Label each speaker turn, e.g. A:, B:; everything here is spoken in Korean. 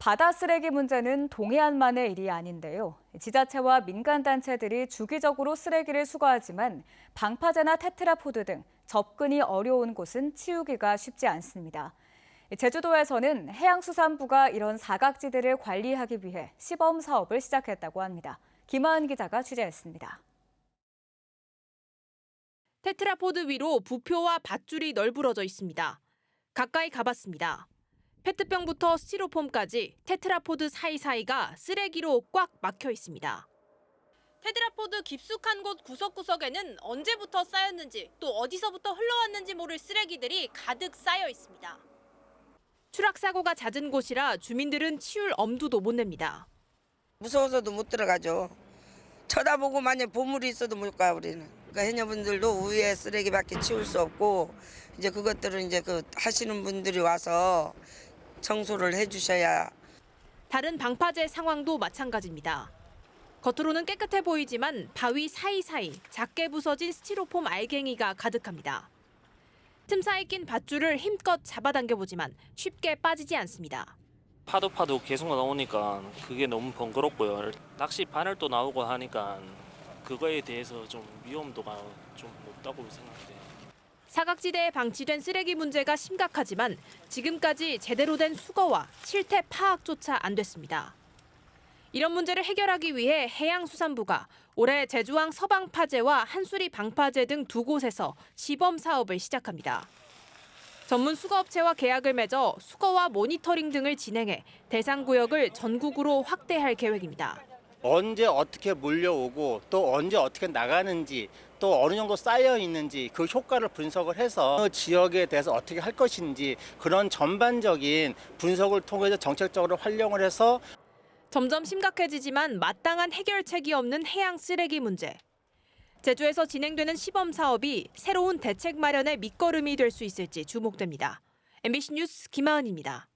A: 바다 쓰레기 문제는 동해안만의 일이 아닌데요. 지자체와 민간단체들이 주기적으로 쓰레기를 수거하지만 방파제나 테트라포드 등 접근이 어려운 곳은 치우기가 쉽지 않습니다. 제주도에서는 해양수산부가 이런 사각지대를 관리하기 위해 시범 사업을 시작했다고 합니다. 김하은 기자가 취재했습니다.
B: 테트라포드 위로 부표와 밧줄이 널브러져 있습니다. 가까이 가봤습니다. 페트병부터 스티로폼까지 테트라포드 사이사이가 쓰레기로 꽉 막혀 있습니다. 테트라포드 깊숙한 곳 구석구석에는 언제부터 쌓였는지 또 어디서부터 흘러왔는지 모를 쓰레기들이 가득 쌓여 있습니다. 추락 사고가 잦은 곳이라 주민들은 치울 엄두도 못 냅니다.
C: 무서워서도 못 들어가죠. 쳐다보고 만약 보물이 있어도 못가 우리는. 그러니까 해녀분들도 위에 쓰레기밖에 치울 수 없고 이제 그것들은 이제 그 하시는 분들이 와서 청소를 해주셔야
B: 다른 방파제 상황도 마찬가지입니다. 겉으로는 깨끗해 보이지만 바위 사이사이 작게 부서진 스티로폼 알갱이가 가득합니다. 틈 사이 낀 밧줄을 힘껏 잡아당겨 보지만 쉽게 빠지지 않습니다.
D: 파도 파도 계속 나오니까 그게 너무 번거롭고요. 낚시 바늘도 나오고 하니까 그거에 대해서 좀 위험도가 좀 높다고 생각돼요.
B: 사각지대에 방치된 쓰레기 문제가 심각하지만 지금까지 제대로 된 수거와 실태 파악조차 안 됐습니다. 이런 문제를 해결하기 위해 해양수산부가 올해 제주항 서방 파제와 한수리 방파제 등 두 곳에서 시범 사업을 시작합니다. 전문 수거업체와 계약을 맺어 수거와 모니터링 등을 진행해 대상 구역을 전국으로 확대할 계획입니다.
E: 언제 어떻게 몰려오고 또 언제 어떻게 나가는지 또 어느 정도 쌓여 있는지 그 효과를 분석을 해서 그 지역에 대해서 어떻게 할 것인지 그런 전반적인 분석을 통해서 정책적으로 활용을 해서
B: 점점 심각해지지만 마땅한 해결책이 없는 해양 쓰레기 문제. 제주에서 진행되는 시범 사업이 새로운 대책 마련의 밑거름이 될 수 있을지 주목됩니다. MBC 뉴스 김하은입니다.